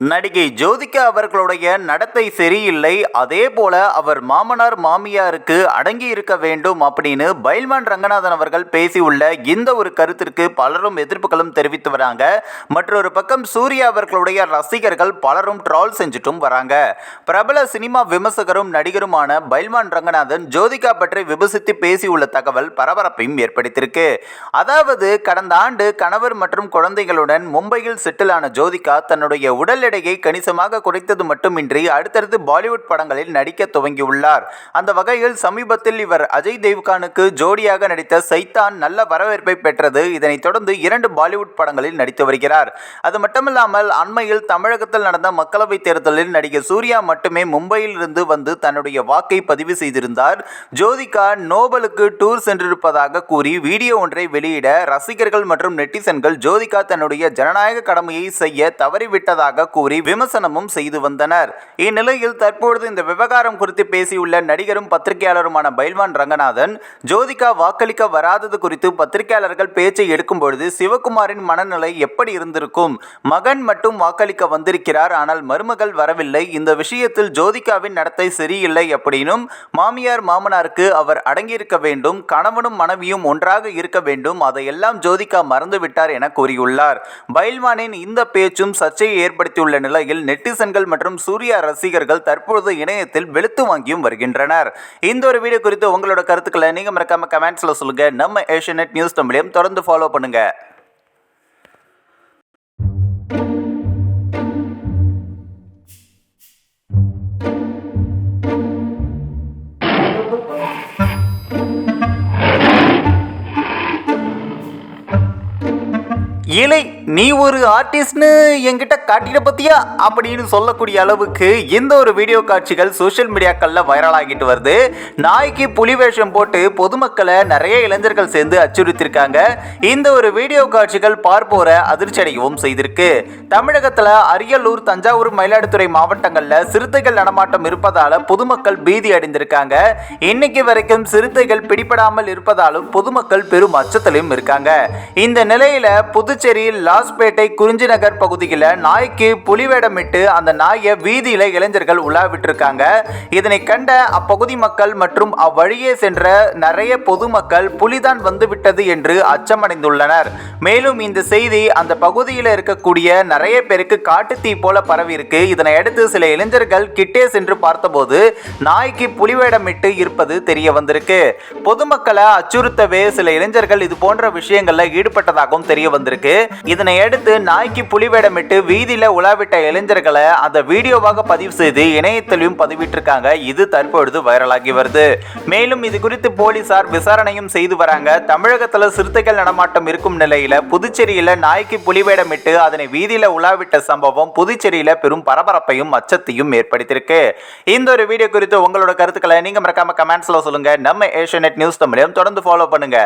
நடிகை ஜோதிகா அவர்களுடைய நடத்தை சரியில்லை அதே போல அவர் மாமனார் மாமியாருக்கு அடங்கி இருக்க வேண்டும் அப்படின்னு பைல்வான் ரங்கநாதன் அவர்கள் பேசியுள்ள இந்த ஒரு கருத்திற்கு பலரும் எதிர்ப்புகளும் தெரிவித்து வராங்க. மற்றொரு பக்கம் சூர்யா அவர்களுடைய ரசிகர்கள் பலரும் ட்ரால் செஞ்சுட்டும் வராங்க. பிரபல சினிமா விமர்சகரும் நடிகருமான பைல்வான் ரங்கநாதன் ஜோதிகா பற்றி விமர்சித்து பேசியுள்ள தகவல் பரபரப்பையும் ஏற்படுத்தியிருக்கு. அதாவது கடந்த ஆண்டு கணவர் மற்றும் குழந்தைகளுடன் மும்பையில் செட்டிலான ஜோதிகா தன்னுடைய உடல் எடையை கணிசமாக குறைத்தது மட்டுமின்றி அடுத்தடுத்து பாலிவுட் படங்களில் நடிக்க துவங்கியுள்ளார். அந்த வகையில் சமீபத்தில் இவர் அஜய் தேவ்கானுக்கு ஜோடியாக நடித்த சைத்தான் நல்ல வரவேற்பை பெற்றது. இதனைத் தொடர்ந்து இரண்டு பாலிவுட் படங்களில் நடித்து வருகிறார். அது மட்டுமில்லாமல் அண்மையில் தமிழகத்தில் நடந்த மக்களவைத் தேர்தலில் நடிகர் சூர்யா மட்டுமே மும்பையில் இருந்து வந்து தன்னுடைய வாக்கை பதிவு செய்திருந்தார். ஜோதிகா நோபலுக்கு டூர் சென்றிருப்பதாக கூறி வீடியோ ஒன்றை வெளியிட ரசிகர்கள் மற்றும் நெட்டிசன்கள் ஜோதிகா தன்னுடைய ஜனநாயக கடமையை செய்ய தவறிவிட்டதாக கூறி விமர்சனமும் செய்து வந்தனர். இந்நிலையில் தற்பொழுது இந்த விவகாரம் குறித்து பேசியுள்ள நடிகரும் பத்திரிகையாளருமான பைல்வான் ரங்கநாதன் ஜோதிகா வாக்களிக்க வராதது குறித்து பத்திரிகையாளர்கள் பேச்சை எடுக்கும் பொழுது சிவகுமாரின் மனநிலை எப்படி இருந்திருக்கும் மகன் மட்டும் வாக்களிக்க வந்திருக்கிறார் ஆனால் மருமகள் வரவில்லை இந்த விஷயத்தில் ஜோதிகாவின் நடத்தை சரியில்லை அப்படின்னும் மாமியார் மாமனாருக்கு அவர் அடங்கியிருக்க வேண்டும் கணவனும் மனைவியும் ஒன்றாக இருக்க வேண்டும் அதையெல்லாம் ஜோதிகா மறந்துவிட்டார் என கூறியுள்ளார். பைல்வானின் இந்த பேச்சும் சர்ச்சையை உள்ள நிலையில் நெட்டிசன்கள் மற்றும் சூர்யா ரசிகர்கள் தற்பொழுது இணையத்தில் வெளுத்து வாங்கியும் வருகின்றனர். இந்த ஒரு வீடியோ குறித்து உங்களோட கருத்துக்களை நீங்க மறக்காம கமெண்ட்ஸ்ல சொல்லுங்க. நம்ம ஏஷியநெட் நியூஸ் தமிழையும் தொடர்ந்து ஃபாலோ பண்ணுங்க. இலை நீ ஒரு ஆர்டிஸ்ட்னு என்கிட்ட காட்டிட பத்தியா? அப்படின்னு சொல்லக்கூடிய அளவுக்கு இந்த ஒரு வீடியோ காட்சிகள் சோஷியல் மீடியாக்கள்ல வைரல் ஆகிட்டு வருது. நாய்க்கு புலி வேஷம் போட்டு பொதுமக்களை நிறைய இளைஞர்கள் சேர்ந்து அச்சுறுத்திருக்காங்க. இந்த ஒரு வீடியோ காட்சிகள் பார்ப்போரை அதிர்ச்சியடையவும் செய்திருக்கு. தமிழகத்துல அரியலூர் தஞ்சாவூர் மயிலாடுதுறை மாவட்டங்கள்ல சிறுத்தைகள் நடமாட்டம் இருப்பதால பொதுமக்கள் பீதி அடைந்திருக்காங்க. இன்னைக்கு வரைக்கும் சிறுத்தைகள் பிடிபடாமல் இருப்பதாலும் பொதுமக்கள் பெரும் அச்சத்திலும் இருக்காங்க. இந்த நிலையில புதுச்சேரி லாஸ்பேட்டை குறிஞ்சி நகர் பகுதியில் நாய்க்கு புலிவேடமிட்டு அந்த நாயை வீதியில இளைஞர்கள் உலாவிட்டு இருக்காங்க இதனை கண்ட அப்பகுதி மக்கள் மற்றும் அவ்வழியே சென்ற நிறைய பொதுமக்கள் புலிதான் வந்துவிட்டது என்று அச்சமடைந்துள்ளனர். மேலும் இந்த செய்தி அந்த பகுதியில் இருக்கக்கூடிய நிறைய பேருக்கு காட்டுத்தீ போல பரவி இருக்கு இதனை அடுத்து சில இளைஞர்கள் கிட்டே சென்று பார்த்தபோது நாய்க்கு புலிவேடமிட்டு இருப்பது தெரிய வந்திருக்கு. பொதுமக்களை அச்சுறுத்தவே சில இளைஞர்கள் இது போன்ற விஷயங்களில் ஈடுபட்டதாகவும் தெரிய வந்திருக்கு. இதனை அடுத்து நாய்க்கு புலிவேடமிட்டு வீதியில உலாவிட்ட இளைஞர்களை அந்த வீடியோவாக பதிவு செய்து இணையத்திலும் பதிவிட்டிருக்காங்க. இது தற்பொழுது வைரலாகி வருது. மேலும் இது குறித்து போலீசார் விசாரணையும் செய்து வராங்க. தமிழகத்துல சிறுத்தைகள் நடமாட்டம் இருக்கும் நிலையில புதுச்சேரியில நாய்க்கு புலிவேடமிட்டு அதனை வீதியில உலாவிட்ட சம்பவம் புதுச்சேரியில பெரும் பரபரப்பையும் அச்சத்தையும் ஏற்படுத்தியிருக்கு. இந்த ஒரு வீடியோ குறித்து உங்களோட கருத்துக்களை நீங்க மறக்காம கமெண்ட்ஸ்ல சொல்லுங்க. நம்ம ஏஷியநெட் நியூஸ் தமிழையும் தொடர்ந்து ஃபாலோ பண்ணுங்க.